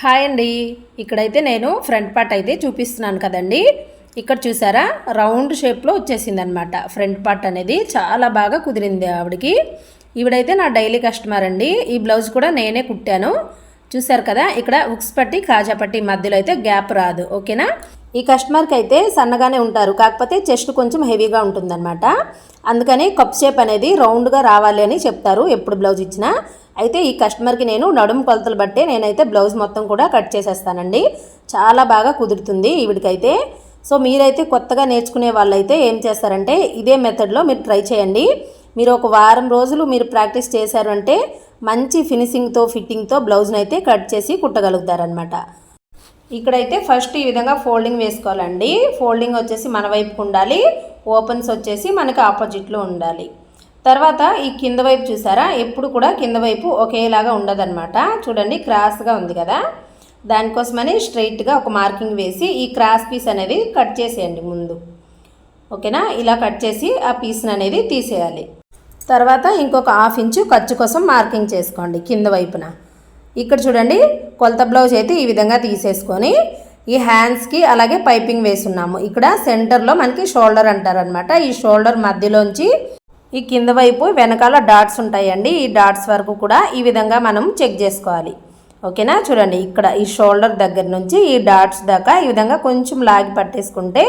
Hi అండి. ఇక్కడైతే నేను ఫ్రంట్ పార్ట్ అయితే చూపిస్తున్నాను కదండి. ఇక్కడ చూసారా? రౌండ్ షేప్లో వచ్చేసింది అనమాట ఫ్రంట్ పార్ట్ అనేది చాలా బాగా కుదిరింది ఆవిడకి. ఈవిడైతే నా డైలీ కస్టమర్ అండి. ఈ బ్లౌజ్ కూడా నేనే కుట్టాను. చూసారు కదా? ఇక్కడ ఉక్స్ పట్టి కాజా పట్టి మధ్యలో అయితే గ్యాప్ రాదు. ఓకేనా? ఈ కస్టమర్కి అయితే సన్నగానే ఉంటారు. కాకపోతే చెస్ట్ కొంచెం హెవీగా ఉంటుందన్నమాట. అందుకని కప్ షేప్ అనేది రౌండ్గా రావాలి అని చెప్తారు. ఎప్పుడు బ్లౌజ్ ఇచ్చినా. అయితే ఈ కస్టమర్కి నేను నడుము కొలతలు బట్టే నేనైతే బ్లౌజ్ మొత్తం కూడా కట్ చేసేస్తానండి. చాలా బాగా కుదురుతుంది ఈవిడికైతే. సో మీరైతే కొత్తగా నేర్చుకునే వాళ్ళైతే ఏం చేస్తారంటే ఇదే మెథడ్లో మీరు ట్రై చేయండి. మీరు ఒక వారం రోజులు మీరు ప్రాక్టీస్ చేశారు అంటే మంచి ఫినిషింగ్తో ఫిట్టింగ్తో బ్లౌజ్ని అయితే కట్ చేసి కుట్టగలుగుతారనమాట ఇక్కడైతే ఫస్ట్ ఈ విధంగా ఫోల్డింగ్ వేసుకోవాలండి. ఫోల్డింగ్ వచ్చేసి మన వైపుకు ఉండాలి. ఓపెన్స్ వచ్చేసి మనకి ఆపోజిట్లో ఉండాలి. తర్వాత ఈ కింద వైపు చూసారా? ఎప్పుడు కూడా కింద వైపు ఒకేలాగా ఉండదన్నమాట. చూడండి క్రాస్గా ఉంది కదా. దానికోసమని స్ట్రైట్గా ఒక మార్కింగ్ వేసి ఈ క్రాస్ పీస్ అనేది కట్ చేసేయండి ముందు. ఓకేనా? ఇలా కట్ చేసి ఆ పీస్ని అనేది తీసేయాలి. తర్వాత ఇంకొక హాఫ్ ఇంచు ఖర్చు కోసం మార్కింగ్ చేసుకోండి కింద వైపున. ఇక్కడ చూడండి కొలత బ్లౌజ్ అయితే ఈ విధంగా తీసేసుకొని ఈ హ్యాండ్స్కి అలాగే పైపింగ్ వేసున్నాము. ఇక్కడ సెంటర్లో మనకి షోల్డర్ అంటారనమాట ఈ షోల్డర్ మధ్యలోంచి ఈ కింద వైపు వెనకాల డాట్స్ ఉంటాయండి. ఈ డాట్స్ వరకు కూడా ఈ విధంగా మనం చెక్ చేసుకోవాలి. ఓకేనా? చూడండి ఇక్కడ ఈ షోల్డర్ దగ్గర నుంచి ఈ డాట్స్ దాకా ఈ విధంగా కొంచెం లాగి పట్టేసుకుంటే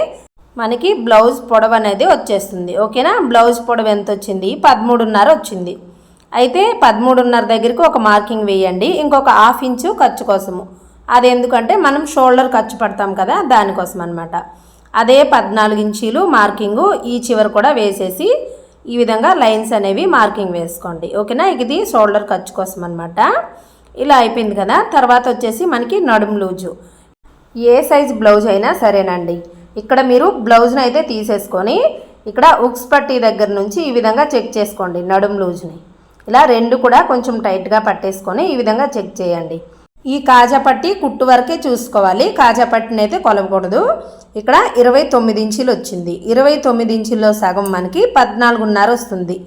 మనకి బ్లౌజ్ పొడవు అనేది వచ్చేస్తుంది. ఓకేనా? బ్లౌజ్ పొడవు ఎంత వచ్చింది? పదమూడున్నర వచ్చింది. అయితే పదమూడున్నర దగ్గరికి ఒక మార్కింగ్ వేయండి. ఇంకొక హాఫ్ ఇంచు ఖర్చు కోసము. అది ఎందుకంటే మనం షోల్డర్ ఖర్చు పడతాం కదా దానికోసం అనమాట అదే పద్నాలుగు ఇంచీలు మార్కింగు ఈ చివర కూడా వేసేసి ఈ విధంగా లైన్స్ అనేవి మార్కింగ్ వేసుకోండి. ఓకేనా? ఇది షోల్డర్ ఖర్చు కోసం అనమాట ఇలా అయిపోయింది కదా? తర్వాత వచ్చేసి మనకి నడుము లూజు. ఏ సైజ్ బ్లౌజ్ అయినా సరేనండి. ఇక్కడ మీరు బ్లౌజ్ని అయితే తీసేసుకొని ఇక్కడ ఉక్స్ పట్టి దగ్గర నుంచి ఈ విధంగా చెక్ చేసుకోండి నడుము లూజ్ని. ఇలా రెండు కూడా కొంచెం టైట్గా పట్టేసుకొని ఈ విధంగా చెక్ చేయండి. ఈ కాజా పట్టి కుట్టు వరకే చూసుకోవాలి. కాజా పట్టిని అయితే కొలవకూడదు. ఇక్కడ ఇరవై తొమ్మిది ఇంచులు వచ్చింది. ఇరవై తొమ్మిది ఇంచుల్లో సగం మనకి పద్నాలుగున్నర వస్తుంది.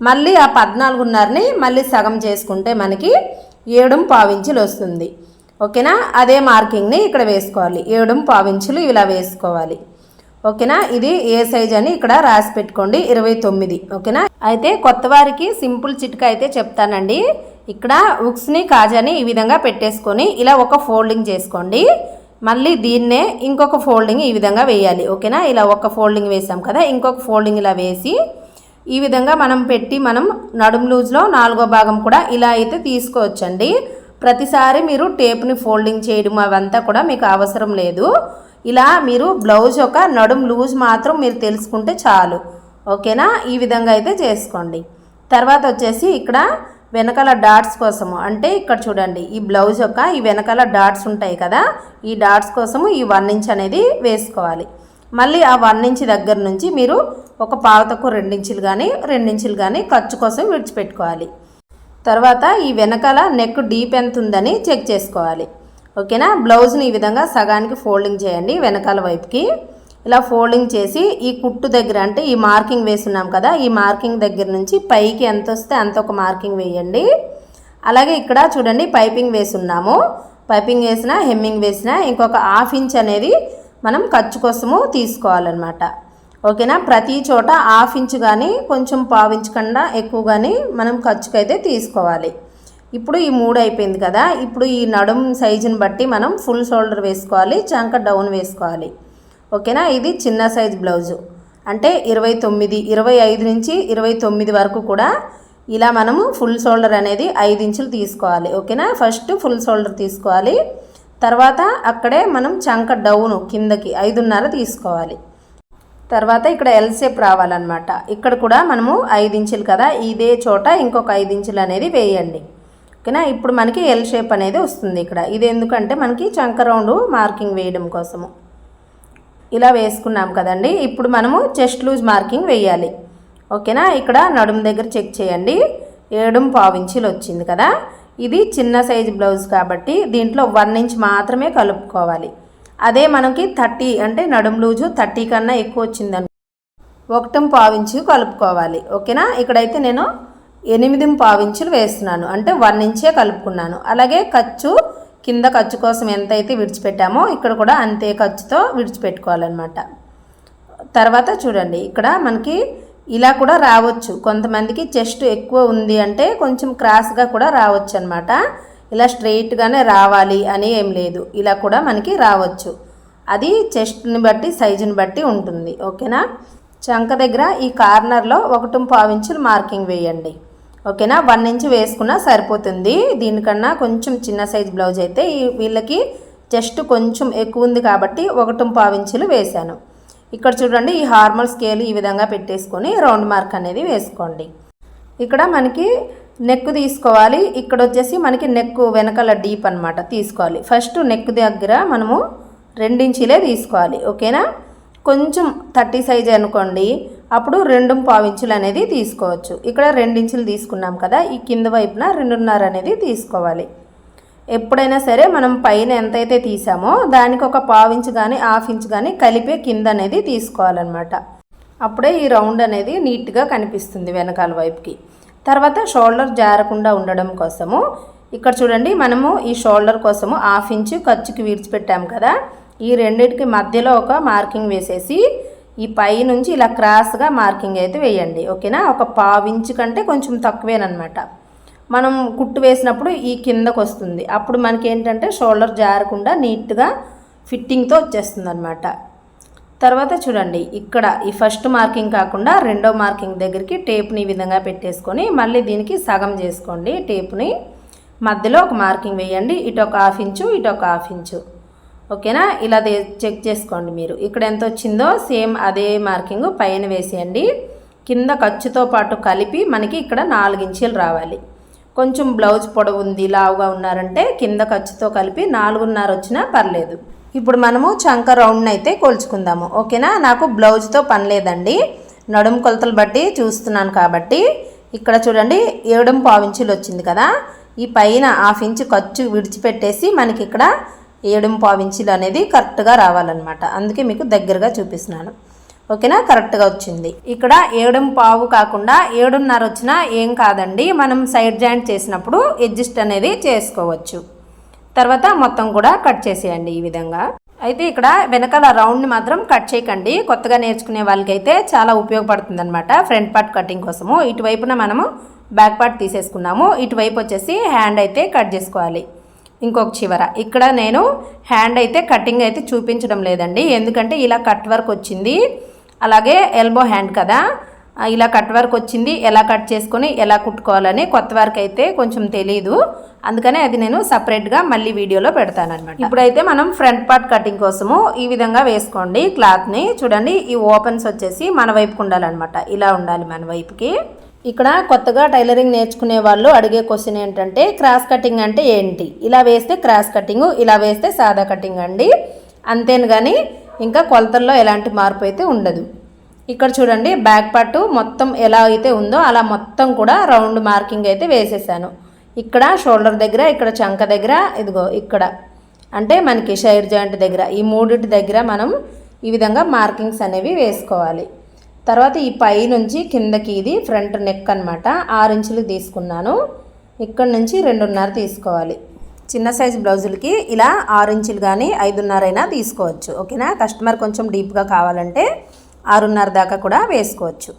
మళ్ళీ ఆ పద్నాలుగున్నరని మళ్ళీ సగం చేసుకుంటే మనకి ఏడు పావించులు వస్తుంది. ఓకేనా? అదే మార్కింగ్ని ఇక్కడ వేసుకోవాలి. ఏడు పావించులు ఇలా వేసుకోవాలి. ఓకేనా? ఇది ఏ సైజ్ అని ఇక్కడ రాసి పెట్టుకోండి ఇరవై తొమ్మిది. ఓకేనా? అయితే కొత్త వారికి సింపుల్ చిట్కా అయితే చెప్తానండి. ఇక్కడ ఉక్స్ని కాజాని ఈ విధంగా పెట్టేసుకొని ఇలా ఒక ఫోల్డింగ్ చేసుకోండి. మళ్ళీ దీన్నే ఇంకొక ఫోల్డింగ్ ఈ విధంగా వేయాలి. ఓకేనా? ఇలా ఒక ఫోల్డింగ్ వేసాం కదా ఇంకొక ఫోల్డింగ్ ఇలా వేసి ఈ విధంగా మనం పెట్టి మనం నడుం లూజ్లో నాలుగో భాగం కూడా ఇలా అయితే తీసుకోవచ్చండి. ప్రతిసారి మీరు టేప్ని ఫోల్డింగ్ చేయడం అవంతా కూడా మీకు అవసరం లేదు. ఇలా మీరు బ్లౌజ్ ఒక నడుం లూజ్ మాత్రం మీరు తెలుసుకుంటే చాలు. ఓకేనా? ఈ విధంగా అయితే చేసుకోండి. తర్వాత వచ్చేసి ఇక్కడ వెనకాల డాట్స్ కోసము. అంటే ఇక్కడ చూడండి ఈ బ్లౌజ్ యొక్క ఈ వెనకాల డాట్స్ ఉంటాయి కదా ఈ డాట్స్ కోసము ఈ వన్ ఇంచ్ అనేది వేసుకోవాలి. మళ్ళీ ఆ వన్ ఇంచ్ దగ్గర నుంచి మీరు ఒక పావతకు రెండించులు కానీ రెండించులు కానీ ఖర్చు కోసం విడిచిపెట్టుకోవాలి. తర్వాత ఈ వెనకాల నెక్ డీప్ ఎంత ఉందని చెక్ చేసుకోవాలి. ఓకేనా? బ్లౌజ్ని ఈ విధంగా సగానికి ఫోల్డింగ్ చేయండి వెనకాల వైపుకి. ఇలా ఫోల్డింగ్ చేసి ఈ కుట్టు దగ్గర అంటే ఈ మార్కింగ్ వేస్తున్నాం కదా ఈ మార్కింగ్ దగ్గర నుంచి పైకి ఎంత వస్తే అంత ఒక మార్కింగ్ వేయండి. అలాగే ఇక్కడ చూడండి పైపింగ్ వేసున్నాము పైపింగ్ వేసిన హెమ్మింగ్ వేసిన ఇంకొక హాఫ్ ఇంచ్ అనేది మనం ఖర్చు కోసము తీసుకోవాలన్నమాట. ఓకేనా? ప్రతి చోట హాఫ్ ఇంచ్ కానీ కొంచెం పావించకుండా ఎక్కువ కానీ మనం ఖర్చుకైతే తీసుకోవాలి. ఇప్పుడు ఈ మూడు అయిపోయింది కదా. ఇప్పుడు ఈ నడుం సైజుని బట్టి మనం ఫుల్ షోల్డర్ వేసుకోవాలి చంక డౌన్ వేసుకోవాలి. ఓకేనా? ఇది చిన్న సైజ్ బ్లౌజు. అంటే ఇరవై తొమ్మిది ఇరవై ఐదు నుంచి ఇరవై తొమ్మిది వరకు కూడా ఇలా మనము ఫుల్ షోల్డర్ అనేది ఐదు ఇంచులు తీసుకోవాలి. ఓకేనా? ఫస్ట్ ఫుల్ షోల్డర్ తీసుకోవాలి. తర్వాత అక్కడే మనం చంక డౌన్ కిందకి ఐదున్నర తీసుకోవాలి. తర్వాత ఇక్కడ ఎల్ షేప్ రావాలన్నమాట. ఇక్కడ కూడా మనము ఐదు ఇంచులు కదా. ఇదే చోట ఇంకొక ఐదు ఇంచులు అనేది వేయండి. ఓకేనా? ఇప్పుడు మనకి ఎల్ షేప్ అనేది వస్తుంది ఇక్కడ. ఇది ఎందుకంటే మనకి చంక రౌండ్ మార్కింగ్ వేయడం కోసము. ఇలా వేసుకున్నాం కదండి. ఇప్పుడు మనము చెస్ట్ లూజ్ మార్కింగ్ వేయాలి. ఓకేనా? ఇక్కడ నడుము దగ్గర చెక్ చేయండి. ఏడు పావించీలు వచ్చింది కదా? ఇది చిన్న సైజు బ్లౌజ్ కాబట్టి దీంట్లో వన్ ఇంచ్ మాత్రమే కలుపుకోవాలి. అదే మనకి థర్టీ అంటే నడుం లూజు థర్టీ కన్నా ఎక్కువ వచ్చిందనుకో ఒకటం పావించు కలుపుకోవాలి. ఓకేనా? ఇక్కడైతే నేను ఎనిమిది పావించులు వేస్తున్నాను. అంటే వన్ ఇంచే కలుపుకున్నాను. అలాగే ఖర్చు కింద ఖర్చు కోసం ఎంత అయితే విడిచిపెట్టామో ఇక్కడ కూడా అంతే ఖర్చుతో విడిచిపెట్టుకోవాలన్నమాట. తర్వాత చూడండి ఇక్కడ మనకి ఇలా కూడా రావచ్చు. కొంతమందికి చెస్ట్ ఎక్కువ ఉంది అంటే కొంచెం క్రాస్గా కూడా రావచ్చు అనమాట ఇలా స్ట్రెయిట్గానే రావాలి అని ఏం లేదు. ఇలా కూడా మనకి రావచ్చు. అది చెస్ట్ని బట్టి సైజుని బట్టి ఉంటుంది. ఓకేనా? చంక దగ్గర ఈ కార్నర్లో ఒకటి పావించులు మార్కింగ్ వేయండి. ఓకేనా? వన్ ఇంచ్ వేసుకున్నా సరిపోతుంది. దీనికన్నా కొంచెం చిన్న సైజ్ బ్లౌజ్ అయితే ఈ వీళ్ళకి జస్ట్ కొంచెం ఎక్కువ ఉంది కాబట్టి ఒకటి పావించులు వేశాను. ఇక్కడ చూడండి ఈ హార్మల్ స్కేల్ ఈ విధంగా పెట్టేసుకొని రౌండ్ మార్క్ అనేది వేసుకోండి. ఇక్కడ మనకి నెక్ తీసుకోవాలి. ఇక్కడ వచ్చేసి మనకి నెక్ వెనకాల డీప్ అనమాట తీసుకోవాలి. ఫస్ట్ నెక్ దగ్గర మనము రెండించిలే తీసుకోవాలి. ఓకేనా? కొంచెం థర్టీ సైజ్ అనుకోండి. అప్పుడు రెండు పావించులు అనేది తీసుకోవచ్చు. ఇక్కడ రెండించులు తీసుకున్నాం కదా ఈ కింద వైపున రెండున్నర అనేది తీసుకోవాలి. ఎప్పుడైనా సరే మనం పైన ఎంతైతే తీసామో దానికి ఒక పావించు కానీ హాఫ్ ఇంచ్ కానీ కలిపే కింద అనేది తీసుకోవాలన్నమాట. అప్పుడే ఈ రౌండ్ అనేది నీట్గా కనిపిస్తుంది వెనకాల వైపుకి. తర్వాత షోల్డర్ జారకుండా ఉండడం కోసము ఇక్కడ చూడండి మనము ఈ షోల్డర్ కోసము హాఫ్ ఇంచు ఖర్చుకి విడిచిపెట్టాము కదా ఈ రెండింటికి మధ్యలో ఒక మార్కింగ్ వేసేసి ఈ పై నుంచి ఇలా క్రాస్గా మార్కింగ్ అయితే వేయండి ఓకేనా? ఒక పావించు కంటే కొంచెం తక్కువేనమాట మనం కుట్టు వేసినప్పుడు ఈ కిందకు వస్తుంది. అప్పుడు మనకి ఏంటంటే షోల్డర్ జారకుండా నీట్గా ఫిట్టింగ్తో వచ్చేస్తుంది అనమాట తర్వాత చూడండి ఇక్కడ ఈ ఫస్ట్ మార్కింగ్ కాకుండా రెండో మార్కింగ్ దగ్గరికి టేప్ని ఈ విధంగా పెట్టేసుకొని మళ్ళీ దీనికి సగం చేసుకోండి. టేప్ని మధ్యలో ఒక మార్కింగ్ వేయండి. ఇటు ఒక హాఫ్ ఇంచు ఇటు ఒక హాఫ్ ఇంచు. ఓకేనా? ఇలా చెక్ చేసుకోండి మీరు. ఇక్కడ ఎంత వచ్చిందో సేమ్ అదే మార్కింగ్ పైన వేసేయండి. కింద ఖర్చుతో పాటు కలిపి మనకి ఇక్కడ నాలుగు ఇంచీలు రావాలి. కొంచెం బ్లౌజ్ పొడవు ఉంది లావుగా ఉన్నారంటే కింద ఖర్చుతో కలిపి నాలుగున్నర వచ్చినా పర్లేదు. ఇప్పుడు మనము చంక రౌండ్ని అయితే కొలుచుకుందాము. ఓకేనా? నాకు బ్లౌజ్తో పని లేదండి. నడుము కొలతలు బట్టి చూస్తున్నాను కాబట్టి. ఇక్కడ చూడండి ఏడు పావించులు వచ్చింది కదా. ఈ పైన హాఫ్ ఇంచు ఖర్చు విడిచిపెట్టేసి మనకి ఇక్కడ ఏడు పావించులు అనేది కరెక్ట్గా రావాలన్నమాట. అందుకే మీకు దగ్గరగా చూపిస్తున్నాను. ఓకేనా? కరెక్ట్గా వచ్చింది. ఇక్కడ ఏడు పావు కాకుండా ఏడున్నర వచ్చినా ఏం కాదండి. మనం సైడ్ జాయింట్ చేసినప్పుడు అడ్జస్ట్ అనేది చేసుకోవచ్చు. తర్వాత మొత్తం కూడా కట్ చేసేయండి ఈ విధంగా. అయితే ఇక్కడ వెనకాల రౌండ్ని మాత్రం కట్ చేయకండి. కొత్తగా నేర్చుకునే వాళ్ళకైతే చాలా ఉపయోగపడుతుంది అనమాట ఫ్రంట్ పార్ట్ కటింగ్ కోసము. ఇటువైపున మనము బ్యాక్ పార్ట్ తీసేసుకున్నాము. ఇటువైపు వచ్చేసి హ్యాండ్ అయితే కట్ చేసుకోవాలి. ఇంకొక చివర. ఇక్కడ నేను హ్యాండ్ అయితే కటింగ్ అయితే చూపించడం లేదండి. ఎందుకంటే ఇలా కట్ వర్క్ వచ్చింది. అలాగే ఎల్బో హ్యాండ్ కదా. ఇలా కట్ వర్క్ వచ్చింది. ఎలా కట్ చేసుకొని ఎలా కుట్టుకోవాలని కొత్త వర్క్ అయితే కొంచెం తెలియదు అందుకనే అది నేను సపరేట్గా మళ్ళీ వీడియోలో పెడతాను అనమాట ఇప్పుడైతే మనం ఫ్రంట్ పార్ట్ కటింగ్ కోసము ఈ విధంగా వేసుకోండి. క్లాత్ని చూడండి. ఈ ఓపెన్స్ వచ్చేసి మన వైపుకు ఉండాలన్నమాట. ఇలా ఉండాలి మన వైపుకి. ఇక్కడ కొత్తగా టైలరింగ్ నేర్చుకునే వాళ్ళు అడిగే క్వశ్చన్ ఏంటంటే క్రాస్ కటింగ్ అంటే ఏంటి? ఇలా వేస్తే క్రాస్ కటింగ్ ఇలా వేస్తే సాదా కటింగ్ అండి. అంతేను కానీ ఇంకా కొలతల్లో ఎలాంటి మార్పు అయితే ఉండదు. ఇక్కడ చూడండి బ్యాక్ పార్ట్ మొత్తం ఎలా అయితే ఉందో అలా మొత్తం కూడా రౌండ్ మార్కింగ్ అయితే వేసేసాను. ఇక్కడ షోల్డర్ దగ్గర ఇక్కడ చంక దగ్గర ఇదిగో ఇక్కడ. అంటే మనకి షైర్ జాయింట్ దగ్గర ఈ మూడింటి దగ్గర మనం ఈ విధంగా మార్కింగ్స్ అనేవి వేసుకోవాలి. తర్వాత ఈ పై నుంచి కిందకి ఇది ఫ్రంట్ నెక్ అనమాట ఆరు ఇంచులు తీసుకున్నాను. ఇక్కడ నుంచి రెండున్నర తీసుకోవాలి. చిన్న సైజ్ బ్లౌజులకి ఇలా ఆరు ఇంచులు కానీ ఐదున్నరైనా తీసుకోవచ్చు. ఓకేనా? కస్టమర్ కొంచెం డీప్గా కావాలంటే ఆరున్నర దాకా కూడా వేసుకోవచ్చు.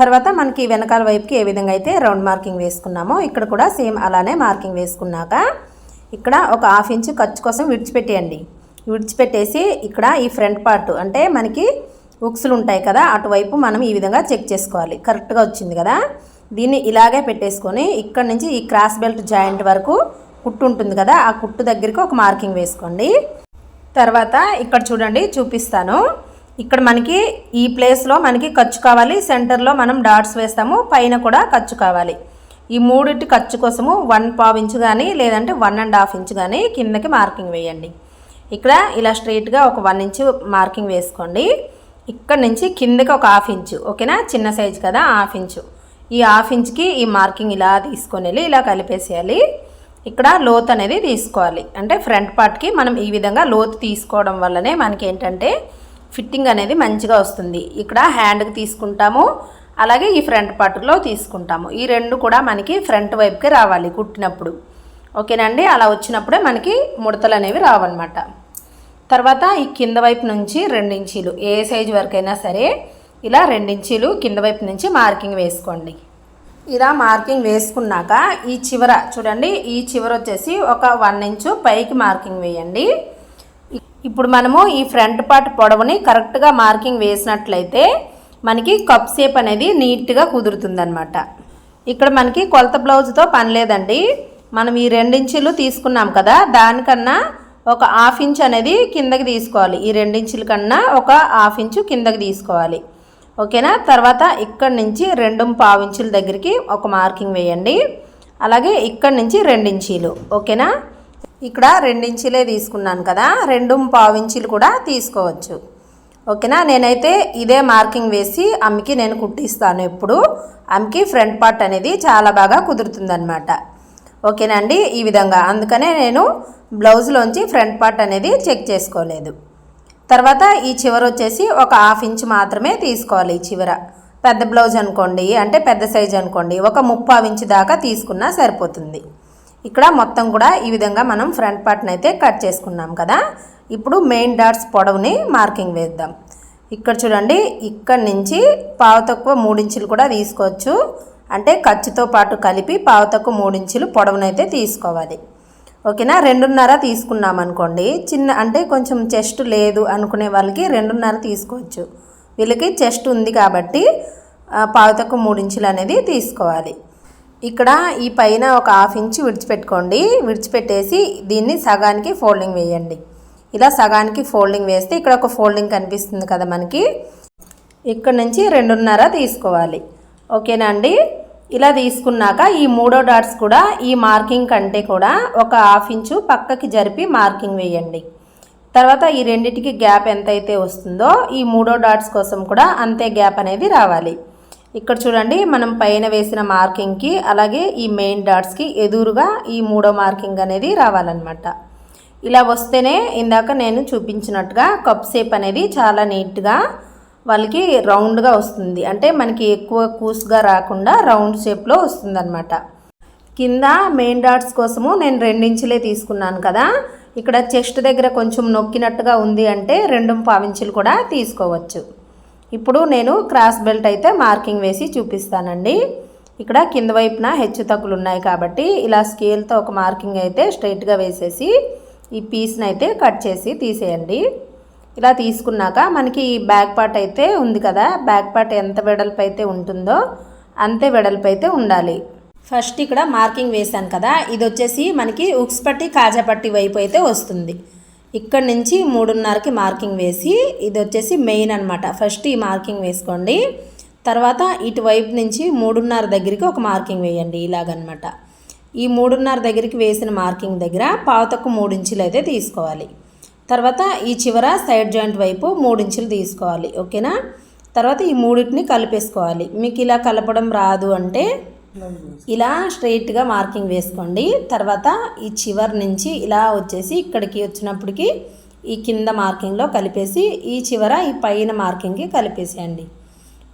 తర్వాత మనకి వెనకాల వైపుకి ఏ విధంగా అయితే రౌండ్ మార్కింగ్ వేసుకున్నామో ఇక్కడ కూడా సేమ్ అలానే మార్కింగ్ వేసుకున్నాక ఇక్కడ ఒక హాఫ్ ఇంచు ఖర్చు కోసం విడిచిపెట్టేయండి. విడిచిపెట్టేసి ఇక్కడ ఈ ఫ్రంట్ పార్ట్ అంటే మనకి ఉక్సులు ఉంటాయి కదా అటువైపు మనం ఈ విధంగా చెక్ చేసుకోవాలి. కరెక్ట్గా వచ్చింది కదా? దీన్ని ఇలాగే పెట్టేసుకొని ఇక్కడ నుంచి ఈ క్రాస్ బెల్ట్ జాయింట్ వరకు కుట్టు ఉంటుంది కదా ఆ కుట్టు దగ్గరికి ఒక మార్కింగ్ వేసుకోండి. తర్వాత ఇక్కడ చూడండి చూపిస్తాను. ఇక్కడ మనకి ఈ ప్లేస్లో మనకి ఖర్చు కావాలి సెంటర్లో మనం డాట్స్ వేస్తాము పైన కూడా ఖర్చు కావాలి. ఈ మూడింటి ఖర్చు కోసము వన్ పావు ఇంచు కానీ లేదంటే వన్ అండ్ హాఫ్ ఇంచు కానీ కిందకి మార్కింగ్ వేయండి. ఇక్కడ ఇలా స్ట్రైట్గా ఒక వన్ ఇంచు మార్కింగ్ వేసుకోండి. ఇక్కడ నుంచి కిందకి ఒక హాఫ్ ఇంచు ఓకేనా? చిన్న సైజు కదా హాఫ్ ఇంచు. ఈ హాఫ్ ఇంచ్కి ఈ మార్కింగ్ ఇలా తీసుకొని వెళ్ళి ఇలా కలిపేసేయాలి. ఇక్కడ లోత్ అనేది తీసుకోవాలి. అంటే ఫ్రంట్ పార్ట్కి మనం ఈ విధంగా లోతు తీసుకోవడం వల్లనే మనకి ఏంటంటే ఫిట్టింగ్ అనేది మంచిగా వస్తుంది. ఇక్కడ హ్యాండ్కి తీసుకుంటాము అలాగే ఈ ఫ్రంట్ పార్ట్లో తీసుకుంటాము. ఈ రెండు కూడా మనకి ఫ్రంట్ వైపుకి రావాలి కుట్టినప్పుడు. ఓకేనండి? అలా వచ్చినప్పుడే మనకి ముడతలు అనేవి రావన్నమాట. తర్వాత ఈ కింద వైపు నుంచి రెండించీలు ఏ సైజు వరకైనా సరే ఇలా రెండించీలు కింద వైపు నుంచి మార్కింగ్ వేసుకోండి. ఇలా మార్కింగ్ వేసుకున్నాక ఈ చివర చూడండి ఈ చివర వచ్చేసి ఒక వన్ ఇంచు పైకి మార్కింగ్ వేయండి. ఇప్పుడు మనము ఈ ఫ్రంట్ పార్ట్ పొడవుని కరెక్ట్గా మార్కింగ్ వేసినట్లయితే మనకి కప్ షేప్ అనేది నీట్గా కుదురుతుందనమాట ఇక్కడ మనకి కొలత బ్లౌజ్తో పని లేదండి. మనం ఈ రెండించీలు తీసుకున్నాం కదా దానికన్నా ఒక హాఫ్ ఇంచ్ అనేది కిందకి తీసుకోవాలి. ఈ రెండించుల కన్నా ఒక హాఫ్ ఇంచు కిందకి తీసుకోవాలి. ఓకేనా? తర్వాత ఇక్కడ నుంచి రెండు పావు ఇంచుల దగ్గరికి ఒక మార్కింగ్ వేయండి. అలాగే ఇక్కడ నుంచి రెండించీలు ఓకేనా? ఇక్కడ రెండించీలే తీసుకున్నాను కదా. రెండు పావించీలు కూడా తీసుకోవచ్చు. ఓకేనా? నేనైతే ఇదే మార్కింగ్ వేసి అమ్మకి నేను కుట్టిస్తాను ఎప్పుడు. అమ్మకి ఫ్రంట్ పార్ట్ అనేది చాలా బాగా కుదురుతుందనమాట ఓకేనా అండి? ఈ విధంగా. అందుకనే నేను బ్లౌజ్లోంచి ఫ్రంట్ పార్ట్ అనేది చెక్ చేసుకోలేదు. తర్వాత ఈ చివర వచ్చేసి ఒక హాఫ్ ఇంచ్ మాత్రమే తీసుకోవాలి ఈ చివర. పెద్ద బ్లౌజ్ అనుకోండి అంటే పెద్ద సైజ్ అనుకోండి ఒక ముప్పావు ఇంచ్ దాకా తీసుకున్నా సరిపోతుంది. ఇక్కడ మొత్తం కూడా ఈ విధంగా మనం ఫ్రంట్ పార్ట్ని అయితే కట్ చేసుకున్నాం కదా. ఇప్పుడు మెయిన్ డాట్స్ పొడవుని మార్కింగ్ వేద్దాం. ఇక్కడ చూడండి ఇక్కడ నుంచి పావు తక్కువ మూడించులు కూడా తీసుకోవచ్చు. అంటే ఖర్చుతో పాటు కలిపి పావుతకు మూడించులు పొడవునైతే తీసుకోవాలి. ఓకేనా? రెండున్నర తీసుకున్నాం అనుకోండి చిన్న అంటే కొంచెం చెస్ట్ లేదు అనుకునే వాళ్ళకి రెండున్నర తీసుకోవచ్చు. వీళ్ళకి చెస్ట్ ఉంది కాబట్టి పావుతకు మూడించులు అనేది తీసుకోవాలి. ఇక్కడ ఈ పైన ఒక హాఫ్ ఇంచ్ విడిచిపెట్టుకోండి. విడిచిపెట్టేసి దీన్ని సగానికి ఫోల్డింగ్ వేయండి. ఇలా సగానికి ఫోల్డింగ్ వేస్తే ఇక్కడ ఒక ఫోల్డింగ్ కనిపిస్తుంది కదా మనకి. ఇక్కడ నుంచి రెండున్నర తీసుకోవాలి. ఓకేనా అండి? ఇలా తీసుకున్నాక ఈ మూడో డాట్స్ కూడా ఈ మార్కింగ్ కంటే కూడా ఒక హాఫ్ ఇంచు పక్కకి జరిపి మార్కింగ్ వేయండి. తర్వాత ఈ రెండిటికి గ్యాప్ ఎంతైతే వస్తుందో ఈ మూడో డాట్స్ కోసం కూడా అంతే గ్యాప్ అనేది రావాలి. ఇక్కడ చూడండి మనం పైన వేసిన మార్కింగ్కి అలాగే ఈ మెయిన్ డాట్స్కి ఎదురుగా ఈ మూడో మార్కింగ్ అనేది రావాలన్నమాట. ఇలా వస్తేనే ఇందాక నేను చూపించినట్టుగా కప్ షేప్ అనేది చాలా నీట్గా వాళ్ళకి రౌండ్గా వస్తుంది. అంటే మనకి ఎక్కువ కూస్గా రాకుండా రౌండ్ షేప్లో వస్తుందన్నమాట. కింద మెయిన్ డాట్స్ కోసము నేను రెండించులే తీసుకున్నాను కదా. ఇక్కడ చెస్ట్ దగ్గర కొంచెం నొక్కినట్టుగా ఉంది అంటే రెండు పావించులు కూడా తీసుకోవచ్చు. ఇప్పుడు నేను క్రాస్ బెల్ట్ అయితే మార్కింగ్ వేసి చూపిస్తానండి. ఇక్కడ కింద వైపున హెచ్చు తగ్గులు ఉన్నాయి కాబట్టి ఇలా స్కేల్తో ఒక మార్కింగ్ అయితే స్ట్రైట్గా వేసేసి ఈ పీస్ని అయితే కట్ చేసి తీసేయండి. ఇలా తీసుకున్నాక మనకి ఈ బ్యాక్ పార్ట్ అయితే ఉంది కదా బ్యాక్ పార్ట్ ఎంత వెడల్పు అయితే ఉంటుందో అంతే వెడల్పు అయితే ఉండాలి. ఫస్ట్ ఇక్కడ మార్కింగ్ వేశాను కదా ఇది వచ్చేసి మనకి ఉక్స్ పట్టి కాజా పట్టి వైపు అయితే వస్తుంది. ఇక్కడ నుంచి మూడున్నరకి మార్కింగ్ వేసి ఇది వచ్చేసి మెయిన్ అనమాట ఫస్ట్ ఈ మార్కింగ్ వేసుకోండి. తర్వాత ఇటువైపు నుంచి మూడున్నర దగ్గరికి ఒక మార్కింగ్ వేయండి ఇలాగనమాట ఈ మూడున్నర దగ్గరికి వేసిన మార్కింగ్ దగ్గర పావుతక్కు మూడించులు అయితే తీసుకోవాలి. తర్వాత ఈ చివర సైడ్ జాయింట్ వైపు మూడించులు తీసుకోవాలి ఓకేనా? తర్వాత ఈ మూడింటిని కలిపేసుకోవాలి. మీకు ఇలా కలపడం రాదు అంటే ఇలా స్ట్రైట్గా మార్కింగ్ వేసుకోండి. తర్వాత ఈ చివరి నుంచి ఇలా వచ్చేసి ఇక్కడికి వచ్చినప్పటికి ఈ కింద మార్కింగ్లో కలిపేసి ఈ చివర ఈ పైన మార్కింగ్కి కలిపేసేయండి.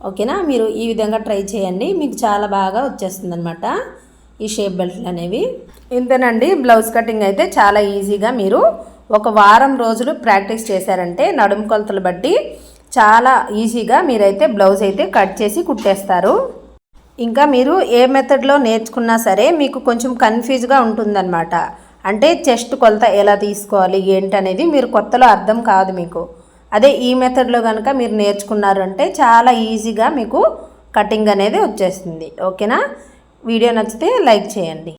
ఓకేనా? మీరు ఈ విధంగా ట్రై చేయండి. మీకు చాలా బాగా వచ్చేస్తుంది అనమాట ఈ షేప్ బెల్ట్లు అనేవి. ఇంతేనండి. బ్లౌజ్ కటింగ్ అయితే చాలా ఈజీగా మీరు ఒక వారం రోజులు ప్రాక్టీస్ చేశారంటే నడుము కొలతలు బట్టి చాలా ఈజీగా మీరైతే బ్లౌజ్ అయితే కట్ చేసి కుట్టేస్తారు. ఇంకా మీరు ఏ మెథడ్లో నేర్చుకున్నా సరే మీకు కొంచెం కన్ఫ్యూజ్గా ఉంటుందన్నమాట. అంటే చెస్ట్ కొలత ఎలా తీసుకోవాలి ఏంటనేది మీరు కొత్తలో అర్థం కాదు మీకు. అదే ఈ మెథడ్లో కనుక మీరు నేర్చుకున్నారు అంటే చాలా ఈజీగా మీకు కటింగ్ అనేది వచ్చేస్తుంది. ఓకేనా? వీడియో నచ్చితే లైక్ చేయండి.